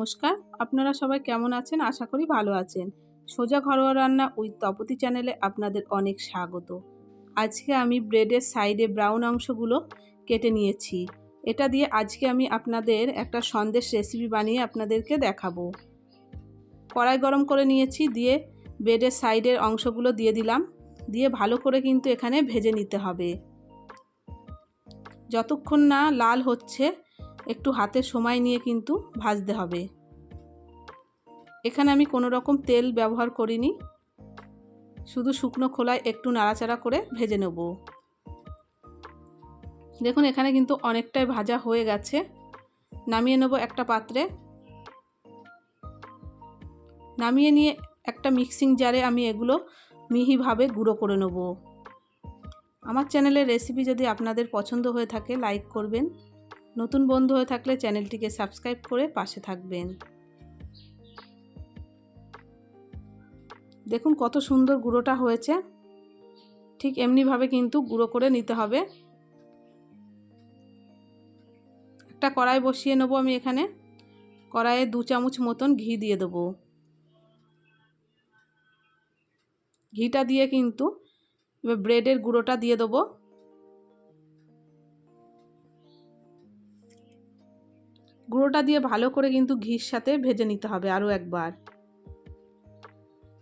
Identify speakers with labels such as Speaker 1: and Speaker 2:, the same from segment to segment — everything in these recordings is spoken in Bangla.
Speaker 1: নমস্কার। আপনারা সবাই কেমন আছেন? আশা করি ভালো আছেন। সোজা ঘরোয়া রান্না উইথ তপতি চ্যানেলে আপনাদের অনেক স্বাগত। আজকে আমি ব্রেডের সাইডে ব্রাউন অংশগুলো কেটে নিয়েছি। এটা দিয়ে আজকে আমি আপনাদের একটা সন্দেশ রেসিপি বানিয়ে আপনাদেরকে দেখাবো। কড়াই গরম করে নিয়েছি, দিয়ে ব্রেডের সাইডের অংশগুলো দিয়ে দিলাম। দিয়ে ভালো করে কিন্তু এখানে ভেজে নিতে হবে। যতক্ষণ না লাল হচ্ছে একটু হাতে সময় নিয়ে কিন্তু ভাজতে হবে। এখানে আমি কোনো রকম তেল ব্যবহার করিনি। শুধু শুকনো খোলায় একটু নাড়াচাড়া করে ভেজে নেব। দেখুন, এখানে কিন্তু অনেকটাই ভাজা হয়ে গেছে। নামিয়ে নেব একটা পাত্রে। নামিয়ে নিয়ে একটা মিক্সিং জারে আমি এগুলো মিহিভাবে গুঁড়ো করে নেব। আমার চ্যানেলের রেসিপি যদি আপনাদের পছন্দ হয়ে থাকে, লাইক করবেন। নতুন বন্ধু হয়ে থাকলে চ্যানেলটিকে সাবস্ক্রাইব করে পাশে থাকবেন। দেখুন কত সুন্দর গুঁড়োটা হয়েছে। ঠিক এমনিভাবে কিন্তু গুঁড়ো করে নিতে হবে। একটা কড়াই বসিয়ে নেব আমি এখানে। কড়াইয়ে দু চামচ মতন ঘি দিয়ে দেবো। ঘিটা দিয়ে কিন্তু এবার ব্রেডের গুঁড়োটা দিয়ে দেবো। গুঁড়োটা দিয়ে ভালো করে কিন্তু ঘির সাথে ভেজে নিতে হবে আরও একবার।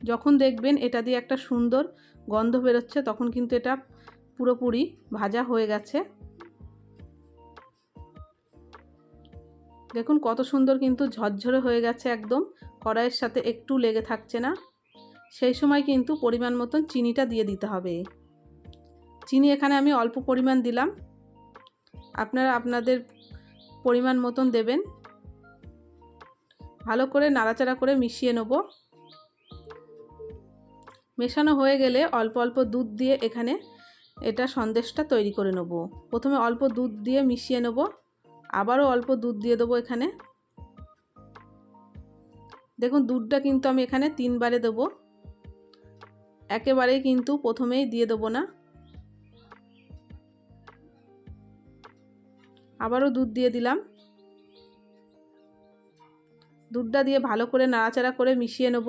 Speaker 1: যখন দেখবেন এটা দিয়ে একটা সুন্দর গন্ধ বেরোচ্ছে, তখন কিন্তু এটা পুরোপুরি ভাজা হয়ে গেছে। দেখুন কত সুন্দর কিন্তু ঝরঝরে হয়ে গেছে একদম, কড়াইয়ের সাথে একটু লেগে থাকছে না। সেই সময় কিন্তু পরিমাণ মতন চিনিটা দিয়ে দিতে হবে। চিনি এখানে আমি অল্প পরিমাণ দিলাম। আপনারা, আপনাদের পরিমাণ মতন দেবেন। ভালো করে নাড়াচাড়া করে মিশিয়ে নেব। মেশানো হয়ে গেলে অল্প অল্প দুধ দিয়ে এখানে এটা সন্দেশটা তৈরি করে নেব। প্রথমে অল্প দুধ দিয়ে মিশিয়ে নেব। আবারও অল্প দুধ দিয়ে দেবো এখানে। দেখুন, দুধটা কিন্তু আমি এখানে তিনবারে দেবো। একেবারেই কিন্তু প্রথমেই দিয়ে দেবো না। আবারও দুধ দিয়ে দিলাম। দুধটা দিয়ে ভালো করে নাড়াচাড়া করে মিশিয়ে নেব।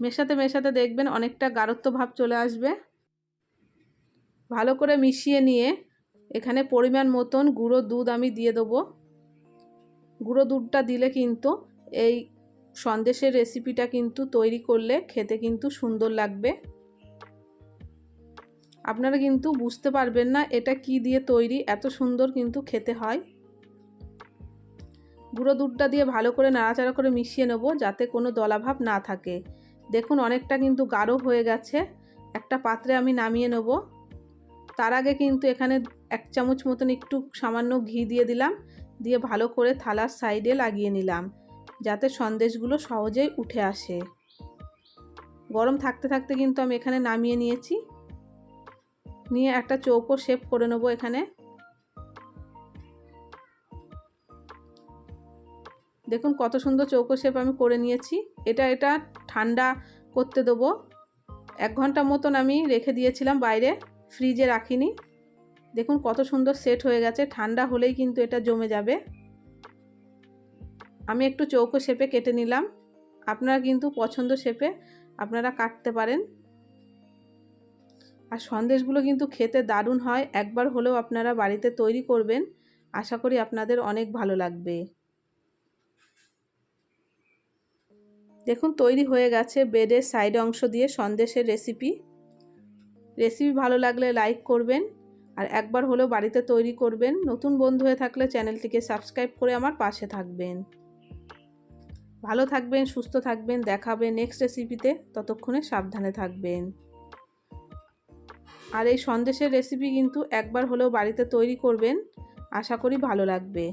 Speaker 1: মেশাতে মেশাতে দেখবেন অনেকটা গাঢ়ত্ব ভাব চলে আসবে। ভালো করে মিশিয়ে নিয়ে এখানে পরিমাণ মতন গুঁড়ো দুধ আমি দিয়ে দেবো। গুঁড়ো দুধটা দিলে কিন্তু এই সন্দেশের রেসিপিটা কিন্তু তৈরি করলে খেতে কিন্তু সুন্দর লাগবে। আপনারা কিন্তু বুঝতে পারবেন না এটা কি দিয়ে তৈরি, এত সুন্দর কিন্তু খেতে হয়। গুঁড়ো দুধটা দিয়ে ভালো করে নাড়াচাড়া করে মিশিয়ে নেব যাতে কোনো দলাভাব না থাকে। দেখুন অনেকটা কিন্তু গাঢ় হয়ে গেছে, একটা পাত্রে আমি নামিয়ে নেব। তার আগে কিন্তু এখানে এক চামচ মতন একটু সামান্য ঘি দিয়ে দিলাম, দিয়ে ভালো করে থালার সাইডে লাগিয়ে নিলাম, যাতে সন্দেশগুলো সহজেই উঠে আসে। গরম থাকতে থাকতে কিন্তু আমি এখানে নামিয়ে নিয়েছি। নিয়ে একটা চৌকো শেপ করে নেব এখানে। দেখুন কত সুন্দর চৌকো শেপ আমি করে নিয়েছি। এটা এটা ঠান্ডা করতে দেবো। এক ঘণ্টা মতন আমি রেখে দিয়েছিলাম বাইরে ফ্রিজে রাখিনি। দেখুন কত সুন্দর সেট হয়ে গেছে। ঠান্ডা হলেই কিন্তু এটা জমে যাবে। আমি একটু চৌকো শেপে কেটে নিলাম। আপনারা কিন্তু পছন্দ শেপে আপনারা কাটতে পারেন। আর সন্দেশগুলো কিন্তু খেতে দারুণ হয়। একবার হলেও আপনারা বাড়িতে তৈরি করবেন। আশা করি আপনাদের অনেক ভালো লাগবে। দেখুন, তৈরি হয়ে গেছে বেডের সাইড অংশ দিয়ে সন্দেশের রেসিপি রেসিপি ভালো লাগলে লাইক করবেন আর একবার হলেও বাড়িতে তৈরি করবেন। নতুন বন্ধু হয়ে থাকলে চ্যানেলটিকে সাবস্ক্রাইব করে আমার পাশে থাকবেন। ভালো থাকবেন, সুস্থ থাকবেন। দেখাবে নেক্সট রেসিপিতে ততক্ষণে সাবধানে থাকবেন। আর এই সন্দেশের রেসিপি কিন্তু একবার হলেও বাড়িতে তৈরি করবেন। আশা করি ভালো লাগবে।